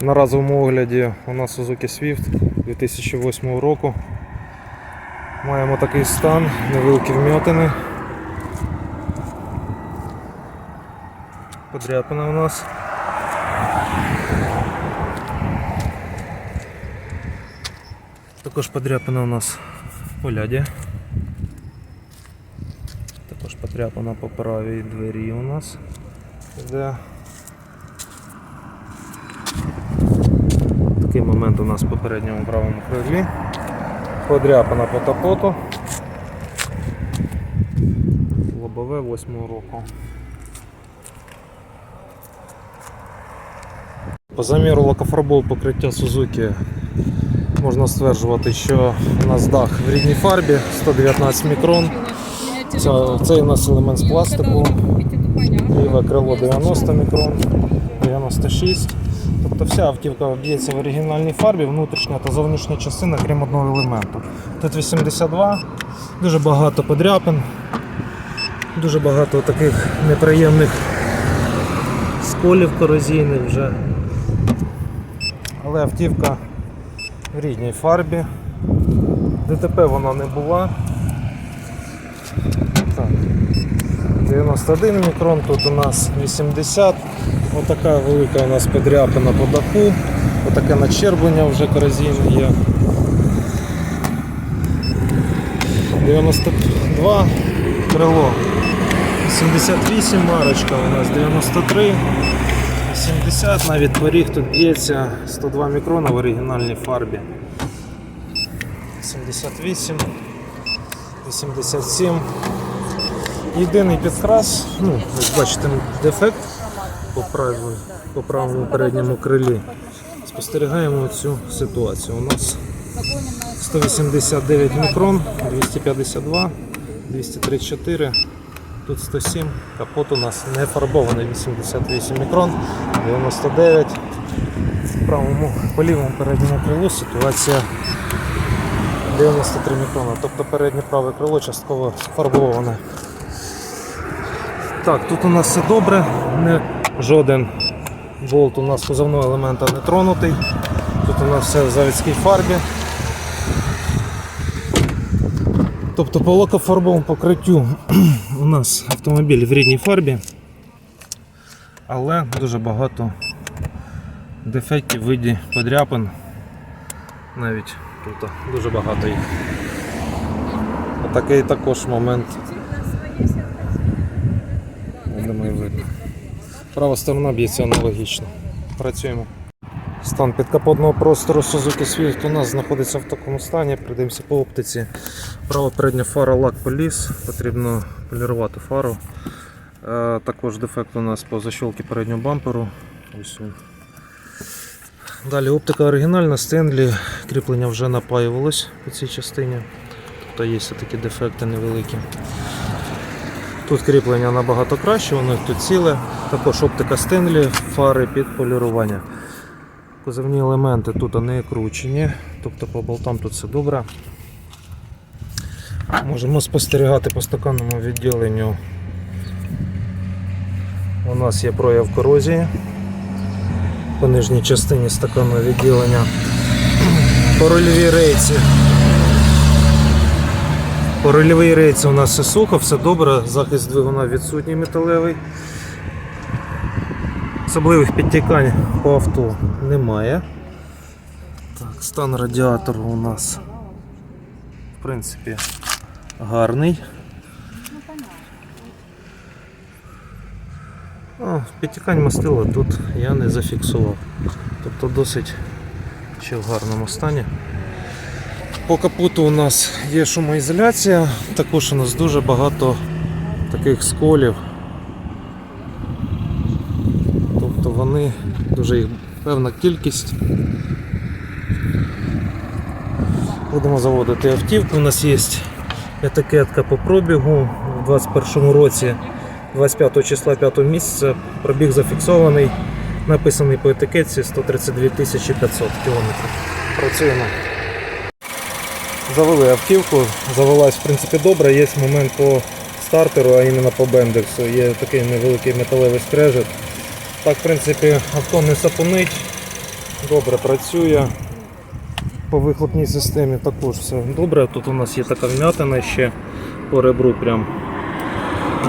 На разовому огляді у нас Suzuki Swift 2008 року. Маємо такий стан, невеликі вм'ятини. Подряпина у нас. Також подряпина у нас по ляді. Також подряпана по правій двері у нас. Іде. Такий момент у нас в попередньому правому крилі. Подряпана по капоту. Лобове 8 року. По заміру лакофарбового покриття Suzuki можна стверджувати, що у нас дах в рідній фарбі 119 мікрон. Це, цей у нас елемент з пластику. Ліве крило 90 мікрон, 96. Тобто вся автівка б'ється в оригінальній фарбі, внутрішня та зовнішня частина, крім одного елементу. Тут 82, дуже багато подряпин, дуже багато таких неприємних сколів корозійних вже. Але автівка в рідній фарбі. ДТП вона не була. Так. 91 мікрон, тут у нас 80. Отака велика у нас подряпина по даху, отаке начерблення вже корозійне є. 92 крило. 78 марочка у нас 93. 70 навіть поріг тут б'ється 102 мікрона в оригінальній фарбі. 78, 87. Єдиний підкрас, ну, як бачите, дефект по правому, по правому передньому крилі. Спостерігаємо цю ситуацію. У нас 189 мікрон, 252, 234, тут 107, капот у нас не фарбований 88 мікрон, 99. В правому по лівому передньому крилу ситуація 93 мікрона, тобто переднє праве крило частково фарбоване. Так, тут у нас все добре, не жоден болт у нас кузовного елемента не тронутий. Тут у нас все в заводській фарбі. Тобто по лакофарбовому покриттю у нас автомобіль в рідній фарбі, але дуже багато дефектів в виді подряпин. Навіть тут дуже багато їх. Отакий також момент. Права сторона б'ється аналогічно. Працюємо. Стан підкапотного простору Suzuki Swift у нас знаходиться в такому стані, прийдемося по оптиці. Права передня фара лак поліз, потрібно полірувати фару. Е, також дефект у нас по защолці переднього бамперу. Ось. Далі оптика оригінальна, Стенлі, кріплення вже напаювалось по цій частині. Тобто є такі дефекти невеликі. Тут кріплення набагато краще, воно тут ціле. Також оптика Стенлі, фари під полірування. Кузовні елементи тут не кручені, тобто по болтам тут все добре. Можемо спостерігати по стаканному відділенню. У нас є прояв корозії по нижній частині стаканного відділення. По рульовій рейці. По рульовій рейці у нас сухо, все добре, захист двигуна відсутній металевий. Особливих підтікань по авто немає. Так, стан радіатору у нас в принципі гарний. О, підтікань мастила тут я не зафіксував. Тобто досить ще в гарному стані. По капоту у нас є шумоізоляція, також у нас дуже багато таких сколів. Тобто вони дуже їх певна кількість. Будемо заводити автівку. У нас є етикетка по пробігу у 2021 році, 25 числа 5 місяця. Пробіг зафіксований, написаний по етикетці 132 500 кілометрів. Працюємо. Завели автівку, завелась в принципі добре, є момент по стартеру, а іменно по бендексу. Є такий невеликий металевий скрежет. Так, в принципі, авто не сапунить, добре працює. По вихлопній системі також все добре. Тут у нас є така вм'ятина ще по ребру прям.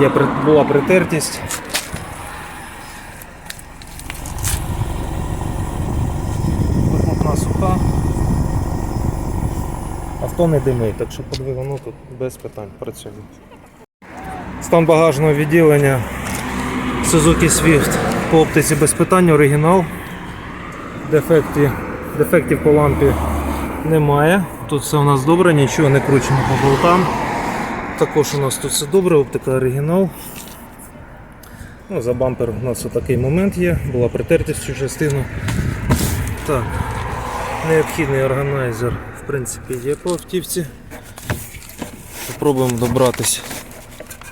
Є, була притертість. Авто не димить, так що по двигуну тут без питань працює. Стан багажного відділення Suzuki Swift по оптиці без питань, оригінал. Дефекти, дефектів по лампі немає. Тут все у нас добре, нічого не кручено по болтам. Також у нас тут все добре, оптика оригінал. Ну, за бампер у нас отакий момент є, була притертість цю частину. Так, необхідний органайзер принципі є по автівці. Спробуємо добратися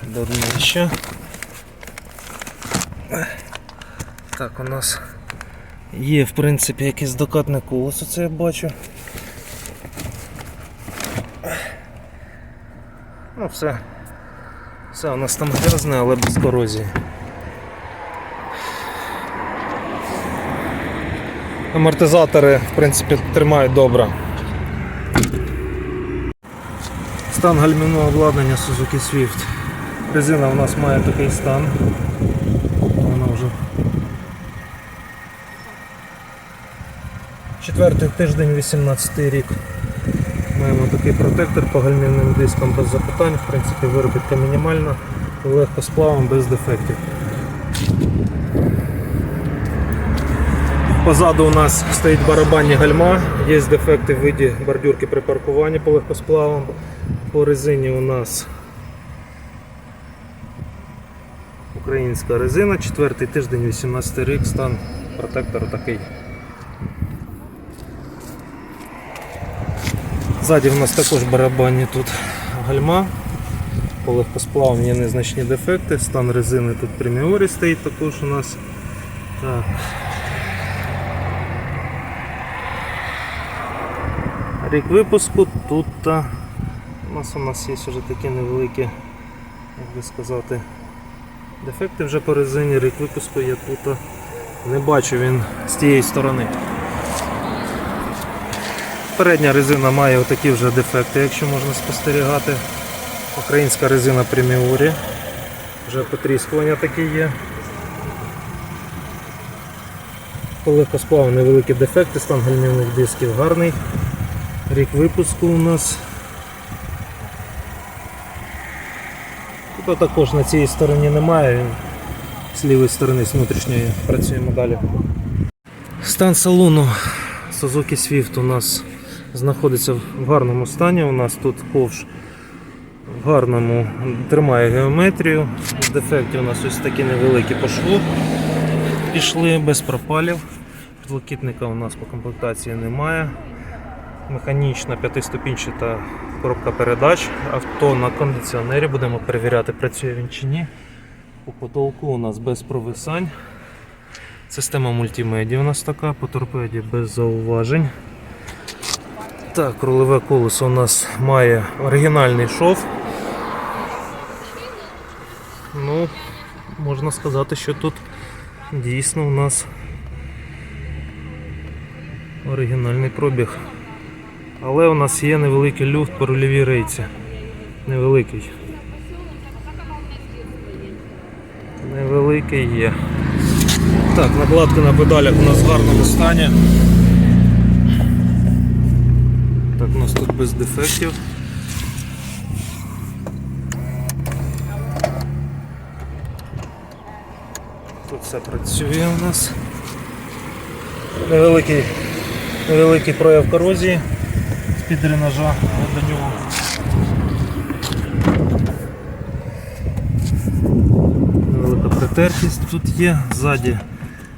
до днища. Так, у нас є в принципі якесь докатне колесо, це я бачу. Ну все. Все у нас там грязне, але без корозії. Амортизатори, в принципі, тримають добре. Стан гальмівного обладнання Suzuki Swift. Резина у нас має такий стан. Вона вже четвертий тиждень, 18 рік. Маємо такий протектор по гальмівним дискам без запитань, в принципі виробітка мінімальна, легко сплавом, без дефектів. Позаду у нас стоїть барабанні гальма, є дефекти в виді бордюрки при паркуванні по легкосплавам. По резині у нас українська резина, четвертий тиждень, 18 рік, стан протектора такий. Ззаді в нас також барабанні тут гальма. По легкосплавам є незначні дефекти, стан резини тут преміорі стоїть також у нас. Так. Рік випуску тут а, у нас у нас є вже такі невеликі, як би сказати, дефекти вже по резині, рік випуску я тут не бачу він з тієї сторони. Передня резина має отакі вже дефекти, якщо можна спостерігати. Українська резина преміорі. Вже потріскування такі є. По легкосплаву невеликі дефекти, стан гальмівних дисків гарний. Рік випуску у нас. Тут також на цій стороні немає, з лівої сторони з внутрішньої працюємо далі. Стан салону Suzuki Swift у нас знаходиться в гарному стані. У нас тут ковш в гарному тримає геометрію. Дефекти у нас ось такі невеликі по шву пішли без пропалів. Підлокітника у нас по комплектації немає. Механічна п'ятиступінчата коробка передач. Авто на кондиціонері. Будемо перевіряти, працює він чи ні. По потолку у нас без провисань. Система мультимедіа у нас така, по торпеді без зауважень. Так, рулеве колесо у нас має оригінальний шов. Ну, можна сказати, що тут дійсно у нас оригінальний пробіг. Але у нас є невеликий люфт по рульовій рейці. Невеликий. Невеликий є. Так, накладка на педалях у нас в гарному стані. Так, у нас тут без дефектів. Тут все працює у нас. Невеликий, невеликий прояв корозії з-під дренажа до нього. Велика притертість тут є, ззаді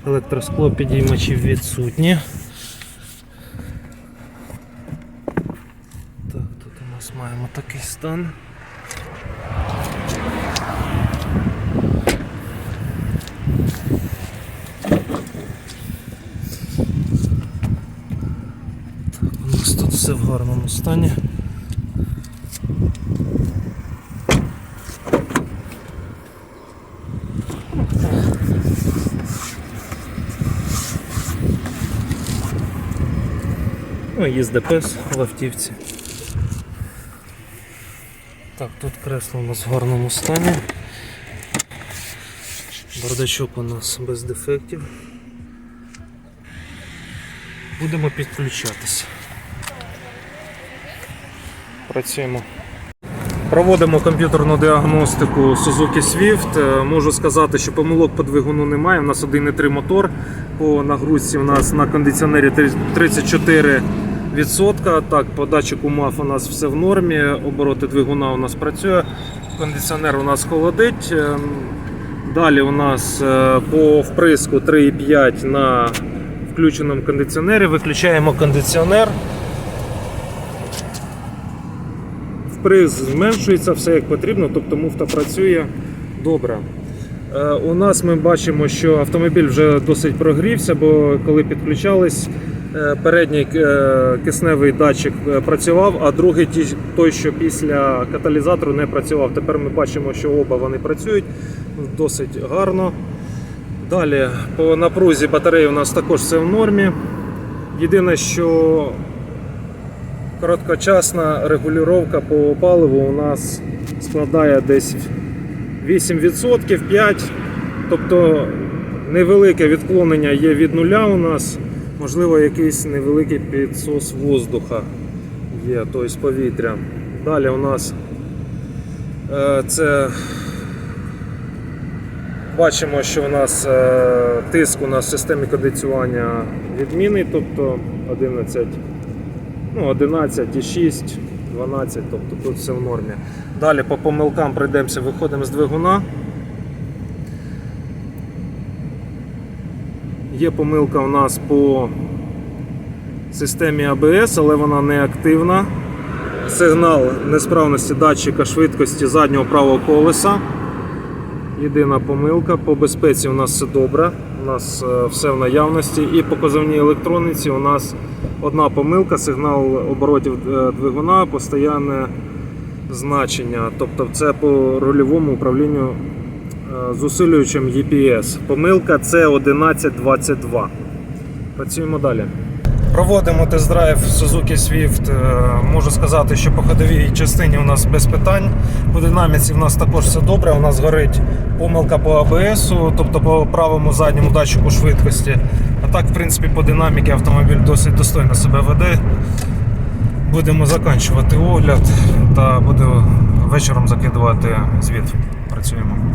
електроскло підіймачів відсутні. Так, тут у нас маємо такий стан. Так, у нас тут все в гарному стані. Ну, є ДПС в автівці. Так, тут кресло у нас в гарному стані. Бардачок у нас без дефектів. Будемо підключатися. Працюємо. Проводимо комп'ютерну діагностику Suzuki Swift. Е, Можу сказати, що помилок по двигуну немає. У нас 1,3 мотор. По нагрузці у нас на кондиціонері 34%. Так, по датчику МАФ у нас все в нормі. Обороти двигуна у нас працює. Кондиціонер у нас холодить. Е, Далі у нас е, по вприску 3,5 на включеному кондиціонері. Виключаємо кондиціонер. Вприс зменшується, все як потрібно, тобто муфта працює добре. Е, У нас ми бачимо, що автомобіль вже досить прогрівся, бо коли підключались, е, передній е, кисневий датчик працював, а другий той, що після каталізатору не працював. Тепер ми бачимо, що оба вони працюють досить гарно. Далі по напрузі батареї у нас також все в нормі. Єдине, що короткочасна регулювання по паливу у нас складає десь 8%, 5%. Тобто невелике відклонення є від нуля у нас. Можливо, якийсь невеликий підсос воздуха є, тобто повітря. Далі у нас е, це бачимо, що у нас е, тиск у нас в системі кондиціювання відмінний, тобто 11 ну, 11,6, 12, тобто тут все в нормі. Далі по помилкам пройдемося, виходимо з двигуна. Є помилка у нас по системі ABS, але вона не активна. Сигнал несправності датчика швидкості заднього правого колеса. Єдина помилка. По безпеці у нас все добре. У нас е, все в наявності. І по козовній електроніці у нас одна помилка, сигнал оборотів е, двигуна, постійне значення. Тобто це по рульовому управлінню е, з усилюючим EPS. Помилка це 1122. Працюємо далі. Проводимо тест-драйв Suzuki Swift. Е, Можу сказати, що по ходовій частині у нас без питань. По динаміці в нас також все добре. У нас горить помилка по АБС, тобто по правому задньому датчику швидкості. А так, в принципі, по динаміці автомобіль досить достойно себе веде. Будемо закінчувати огляд та буду вечором закидувати звіт. Працюємо.